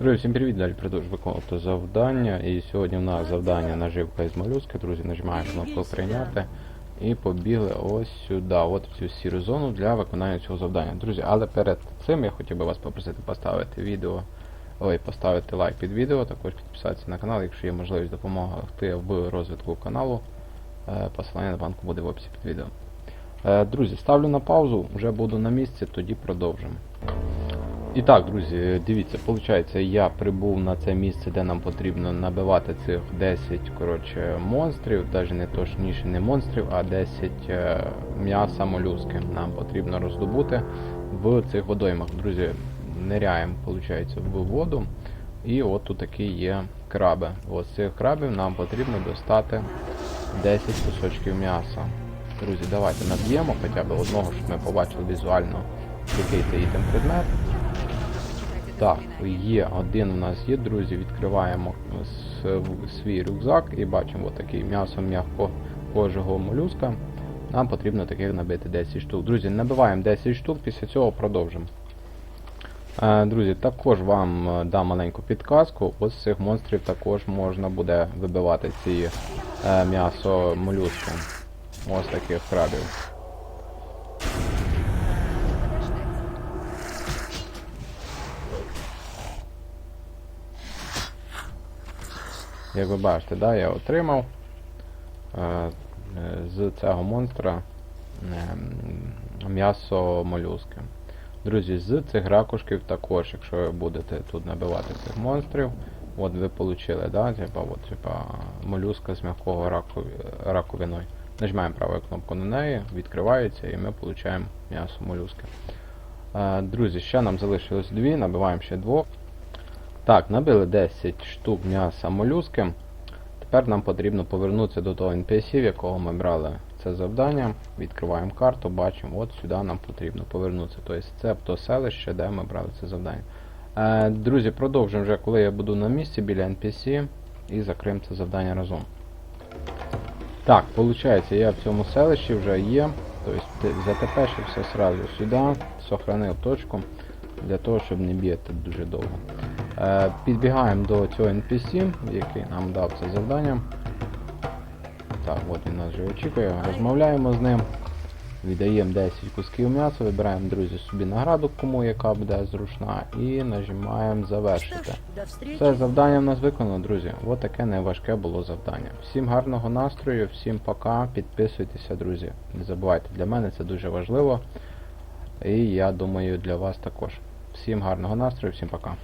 Друзі, всім привіт, далі продовжую виконувати завдання. І сьогодні в нас завдання наживка із молюска. Друзі, нажимаємо кнопку прийняти. І побігли ось сюди, от в цю сіру зону для виконання цього завдання. Друзі, але перед цим я хотів би вас попросити поставити відео, ой, поставити лайк під відео, також підписатися на канал, якщо є можливість допомогти в розвитку каналу. Е, Посилання на банку буде в описі під відео. Е, Друзі, ставлю на паузу, вже буду на місці, тоді продовжимо. І так, друзі, дивіться, виходить, я прибув на це місце, де нам потрібно набивати цих 10 коротше, монстрів, навіть не точніше не монстрів, а 10 е, м'яса молюски нам потрібно роздобути в цих водоймах. Друзі, ниряємо, виходить, в воду. І от тут такі є краби. З цих крабів нам потрібно достати 10 кусочків м'яса. Друзі, давайте наб'ємо хоча б одного, щоб ми побачили візуально, який це ітем предмет. Так, є один у нас є, друзі. Відкриваємо свій рюкзак і бачимо отакий м'ясо м'яко кожного молюска. Нам потрібно таких набити 10 штук. Друзі, набиваємо 10 штук, після цього продовжимо. Е, Друзі, також вам е, дам маленьку підказку. Ось з цих монстрів також можна буде вибивати ці е, м'ясо молюски. Ось таких крабів. Як ви бачите, да, я отримав е, е, з цього монстра е, м'ясо молюски. Друзі, з цих ракушків також, якщо ви будете тут набивати цих монстрів, от ви отримали, да, типа, от, типа, молюска з м'якого раку, раковиною. Нажимаємо правою кнопку на неї, відкривається і ми отримуємо м'ясо молюски. Друзі, ще нам залишилось дві, набиваємо ще двох. Так, набили 10 штук м'яса молюски. Тепер нам потрібно повернутися до того NPC, в якого ми брали це завдання. Відкриваємо карту, бачимо, от сюди нам потрібно повернутися. Тобто це то селище, де ми брали це завдання. Е, друзі, продовжимо вже, коли я буду на місці біля NPC і закриємо це завдання разом. Так, виходить, я в цьому селищі вже є. Тобто затепешився сразу сюди, сохранив точку для того, щоб не бігати дуже довго. Е, підбігаємо до цього NPC, який нам дав це завдання. Так, от він нас вже очікує. Розмовляємо з ним. Віддаємо 10 кусків м'яса, вибираємо, друзі, собі награду, кому яка буде зручна, і нажимаємо завершити. Все завдання в нас виконано, друзі. Ось таке неважке було завдання. Всім гарного настрою, всім пока. Підписуйтеся, друзі. Не забувайте, для мене це дуже важливо. І я думаю, для вас також. Всім гарного настрою, всім пока.